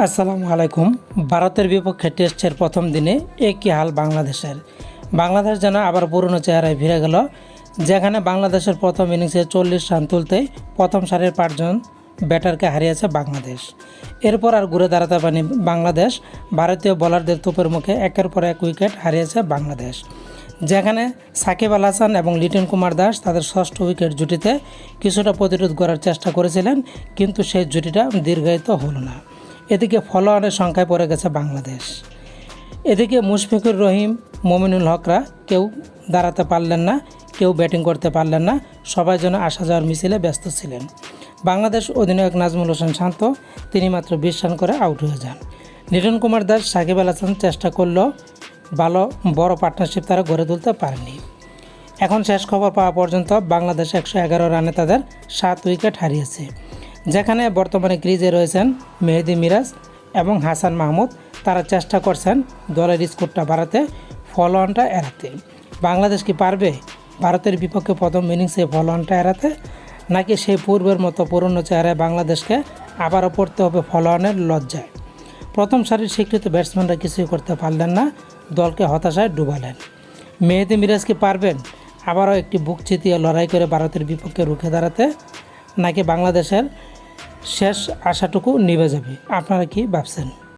আসসালামু আলাইকুম। ভারতের বিপক্ষে টেস্টের প্রথম দিনে একই হাল বাংলাদেশের। বাংলাদেশ যেন আবার পুরনো চেহারায় ফিরে গেল, যেখানে বাংলাদেশের প্রথম ইনিংসে চল্লিশ রান তুলতে প্রথম সারির পাঁচজন ব্যাটারকে হারিয়েছে বাংলাদেশ। এরপর আর ঘুরে দাঁড়াতে পারেনি বাংলাদেশ। ভারতীয় বোলারদের তোপের মুখে একের পর এক উইকেট হারিয়েছে বাংলাদেশ। যেখানে সাকিব আল হাসান এবং লিটন কুমার দাস তাদের ষষ্ঠ উইকেট জুটিতে কিছুটা প্রতিরোধ করার চেষ্টা করেছিলেন, কিন্তু সেই জুটিটা দীর্ঘায়িত হলো না। এদিকে ফলোয়ারের সংখ্যায় পড়ে গেছে বাংলাদেশ। এদিকে মুশফিকুর রহিম, মমিনুল হকরা কেউ দাঁড়াতে পারলেন না, কেউ ব্যাটিং করতে পারলেন না, সবাই যেন আসা যাওয়ার মিছিলে ব্যস্ত ছিলেন। বাংলাদেশ অধিনায়ক নাজমুল হোসেন শান্ত, তিনি মাত্র বিশ রান করে আউট হয়ে যান। লিটন কুমার দাস, সাকিব আল হাসান চেষ্টা করলেও ভালো, বড় পার্টনারশিপ তারা গড়ে তুলতে পারেনি। এখন শেষ খবর পাওয়া পর্যন্ত বাংলাদেশ একশো এগারো রানে তাদের সাত উইকেট হারিয়েছে। যেখানে বর্তমানে ক্রিজে রয়েছেন মেহেদি মিরাজ এবং হাসান মাহমুদ, তারা চেষ্টা করছেন দলের স্কোরটা বাড়াতে, ফলো এড়াতে। বাংলাদেশ কি পারবে ভারতের বিপক্ষে প্রথম ইনিংসে ফলো এড়াতে? নাকি সেই পূর্বের মতো পুরনো চেহারায় বাংলাদেশকে আবারও পড়তে হবে ফলো লজ্জায়? প্রথম সারির স্বীকৃত ব্যাটসম্যানরা কিছুই করতে পারলেন না, দলকে হতাশায় ডুবালেন। মেহেদি মিরাজ কি পারবেন আবারও একটি বুক চিতিয়ে লড়াই করে ভারতের বিপক্ষে রুখে দাঁড়াতে? নাকি বাংলাদেশের শেষ আশাটুকু নিভে যাবে। আপনারা কি ভাবছেন?